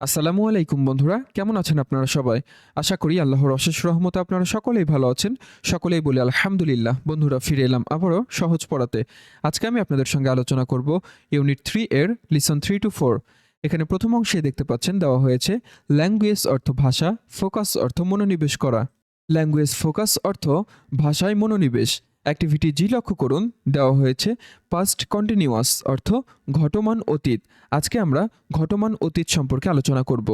আসসালামু আলাইকুম বন্ধুরা, কেমন আছেন আপনারা সবাই? আশা করি আল্লাহর অশেষ রহমতে আপনারা সকলেই ভালো আছেন। সকলেই বলি আলহামদুলিল্লাহ, বন্ধুরা ফিরে এলাম আবারও সহজ পড়াতে। আজকে আমি আপনাদের সঙ্গে আলোচনা করব ইউনিট থ্রি এর লিসন থ্রি টু ফোর। এখানে প্রথম অংশে দেখতে পাচ্ছেন দেওয়া হয়েছে, ল্যাঙ্গুয়েজ অর্থ ভাষা, ফোকাস অর্থ মনোনিবেশ করা। ল্যাঙ্গুয়েজ ফোকাস অর্থ ভাষায় মনোনিবেশ। অ্যাক্টিভিটি জি লক্ষ্য করুন, দেওয়া হয়েছে পাস্ট কন্টিনিউয়াস অর্থ ঘটমান অতীত। আজকে আমরা ঘটমান অতীত সম্পর্কে আলোচনা করব।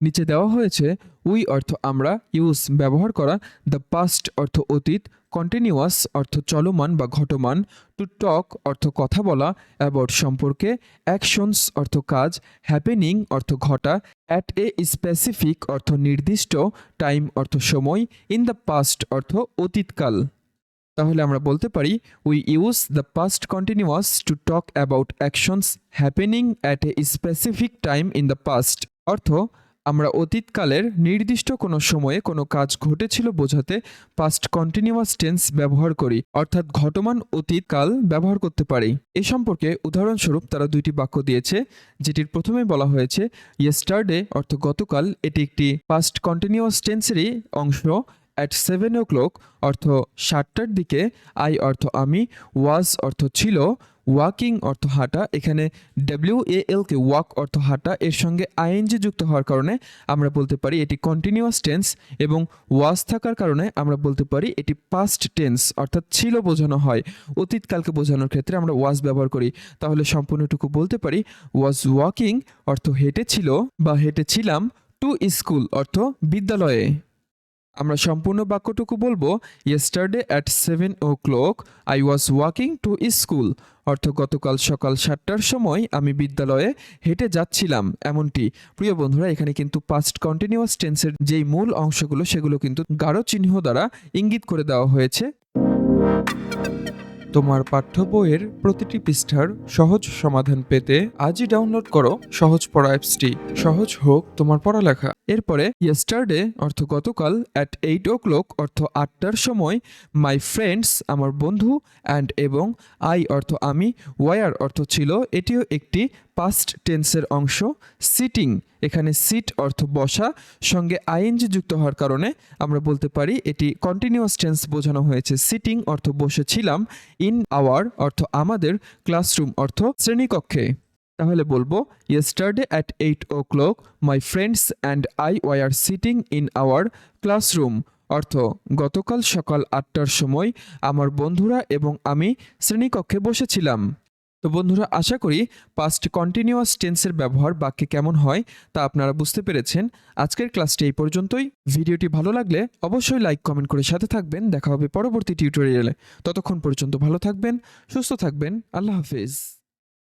নিচে দেওয়া হয়েছে উই অর্থ আমরা ইউজ ব্যবহার করা দ্য পাস্ট অর্থ অতীত কন্টিনিউয়াস অর্থ চলমান বা ঘটমান টু টক অর্থ কথা বলা অ্যাবাউট সম্পর্কে অ্যাকশনস অর্থ কাজ হ্যাপেনিং অর্থ ঘটা অ্যাট এ স্পেসিফিক অর্থ নির্দিষ্ট টাইম অর্থ সময় ইন দ্য পাস্ট অর্থ অতীতকাল। তাহলে আমরা বলতে পারি we use the past continuous to talk about actions happening at a specific time in the past অর্থ, আমরা অতীতকালের নির্দিষ্ট কোনো সময়ে কোনো কাজ ঘটেছিল বোঝাতে পাস্ট কন্টিনিউয়াস টেন্স ব্যবহার করি, অর্থাৎ ঘটমান অতীতকাল ব্যবহার করতে পারি। এ সম্পর্কে উদাহরণস্বরূপ তারা দুইটি বাক্য দিয়েছে, যেটির প্রথমে বলা হয়েছে ইয়েস্টারডে অর্থ গতকাল, এটি একটি পাস্ট কন্টিনিউয়াস টেন্সেরই অংশ অ্যাট সেভেন ও ক্লক অর্থ সাতটার দিকে আই অর্থ আমি ওয়াজ অর্থ ছিল ওয়াকিং অর্থ হাঁটা, এখানে ডাব্লিউ এ এলকে ওয়াক অর্থ হাঁটা, এর সঙ্গে আইএনজি যুক্ত হওয়ার কারণে আমরা বলতে পারি এটি কন্টিনিউয়াস টেন্স এবং ওয়াজ থাকার কারণে আমরা বলতে পারি এটি পাস্ট টেন্স অর্থাৎ ছিল বোঝানো হয়। অতীতকালকে বোঝানোর ক্ষেত্রে আমরা ওয়াজ ব্যবহার করি। তাহলে সম্পূর্ণটুকু বলতে পারি ওয়াজ ওয়াকিং অর্থ হেঁটেছিল বা হেঁটেছিলাম টু স্কুল অর্থ বিদ্যালয়ে। আমরা সম্পূর্ণ বাক্যটুকু বলব yesterday at seven o'clock I was walking to school অর্থ, গতকাল সকাল সাতটার সময় আমি বিদ্যালয়ে হেঁটে যাচ্ছিলাম। এমনটি। প্রিয় বন্ধুরা, এখানে কিন্তু পাস্ট কন্টিনিউয়াস টেন্সের যেই মূল অংশগুলো, সেগুলো কিন্তু গাঢ় চিহ্ন দ্বারা ইঙ্গিত করে দেওয়া হয়েছে। তোমার পাঠ্য বইয়ের প্রতিটি পৃষ্ঠার সহজ সমাধান পেতে আজই ডাউনলোড করো সহজ পড়া অ্যাপসটি। সহজ হোক তোমার পড়ালেখা। এরপরে ইয়েস্টারডে অর্থ গতকাল অ্যাট এইট ও ক্লক অর্থ আটটার সময় মাই ফ্রেন্ডস আমার বন্ধু অ্যান্ড এবং আই অর্থ আমি ওয়ার অর্থ ছিল, এটিও একটি পাস্ট টেন্সের অংশ সিটিং এখানে সিট অর্থ বসা, সঙ্গে আইএনজি যুক্ত হওয়ার কারণে আমরা বলতে পারি এটি কন্টিনিউয়াস টেন্স বোঝানো হয়েছে। সিটিং অর্থ বসেছিলাম ইন আওয়ার অর্থ আমাদের ক্লাসরুম অর্থ শ্রেণীকক্ষে। তাহলে বলব yesterday at eight o'clock my friends and I were sitting in our classroom অর্থ গতকাল সকাল আটটার সময়, আমার বন্ধুরা এবং আমি শ্রেণীকক্ষে বসেছিলাম। তো বন্ধুরা, আশা করি পাস্ট কন্টিনিউয়াস টেন্সের ব্যবহার বাক্যে কেমন হয় তা আপনারা বুঝতে পেরেছেন। আজকের ক্লাসটি এই পর্যন্তই। ভিডিওটি ভালো লাগলে অবশ্যই লাইক কমেন্ট করে সাথে থাকবেন। দেখা হবে পরবর্তী টিউটোরিয়ালে ততক্ষণ পর্যন্ত ভালো থাকবেন, সুস্থ থাকবেন। আল্লাহ হাফেজ।